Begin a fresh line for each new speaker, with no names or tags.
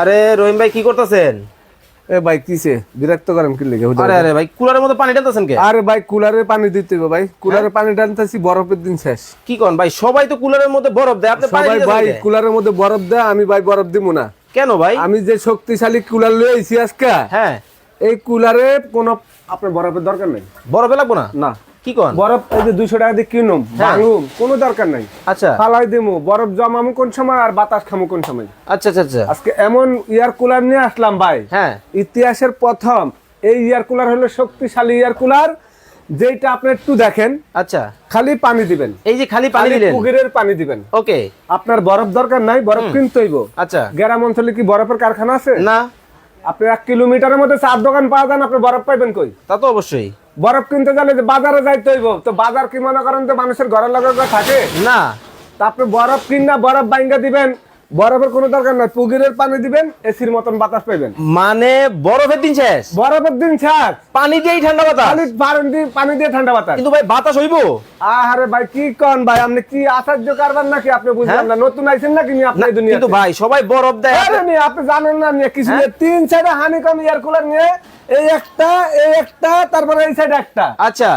আরে রহিম ভাই কি করতেছেন?
এ ভাই কিসে বিরক্ত করেন কি লেগে?
আরে আরে ভাই কুলারের মধ্যে পানি ঢালতেছেন কে?
আরে ভাই কুলারে পানি দিতে হবে ভাই। কুলারে পানি ডালতেছি বরফের দিন শেষ।
কি কোন ভাই সবাই তো কুলারের মধ্যে বরফ দেয় আপনি পানি
ভাই কুলারের মধ্যে বরফ দেয় আমি ভাই বরফ দিব না।
কেন ভাই?
আমি যে শক্তিশালী কুলার লয়ে আইছি আজকে
হ্যাঁ।
এই কুলারে কোনো আপনার বরফের দরকার নেই।
বরফে লাগবো না?
না।
কি কোন?
বরফ এই যে দুইশো টাকা দিয়ে কিনুম ভাঙুম কোনো দরকার নাই।
আচ্ছা।
ফালাই দিমু বরফ জমামু কোন সময় আর বাতাস খামু কোন সময়?
আচ্ছা আচ্ছা আচ্ছা।
আজকে এমন ইয়ার কুলার নিয়ে আসলাম ভাই।
হ্যাঁ।
ইতিহাসের প্রথম এই ইয়ার কুলার হলো শক্তিশালী ইয়ার কুলার যেটা আপনি একটু দেখেন।
আচ্ছা।
খালি পানি দিবেন।
এই যে খালি পানি দিলেন।
পুকুরের পানি দিবেন।
ওকে।
আপনার বরফ দরকার নাই বরফ কিনতে হইব।
আচ্ছা।
গ্রাম অঞ্চলে কি বরফের কারখানা আছে?
না।
আপনি এক কিলোমিটারের মধ্যে চার দোকান পাওয়া যান আপনি বরফ পাইবেন কই?
তা তো অবশ্যই।
বরফ কিনতে গেলে যে বাজারে যাইতে হইব তো বাজার কি মনে করেন তো মানুষের ঘরের লগে থাকে?
না।
তারপরে আপনি বরফ কিনা বরফ বাইঙ্গা দিবেন বরফের কোনো দরকার নাই। পুকুরের পানি দিবেন এসির মতন বাতাস পাইবেন।
মানে বরফের দিন শেষ?
বরফের দিন ছাক
পানি দিয়েই ঠান্ডা বাতাস?
খালি পানি দিয়ে পানি দিয়ে ঠান্ডা বাতাস।
কিন্তু ভাই বাতাস হইব?
আরে ভাই কি কন ভাই আপনি কি আশ্চর্য কারবার নাকি? আপনি বুঝলেন না নতুন আইছেন নাকি নি আপনি এই দুনিয়াতে?
কিন্তু ভাই সবাই বরফ দেয়।
আরে নি আপনি জানেন না নিয়ে কিছু তিন সাইডে হানিকম এয়ার কুলার নিয়ে এই একটা এই একটা তারপরে এই সাইডে একটা।
আচ্ছা।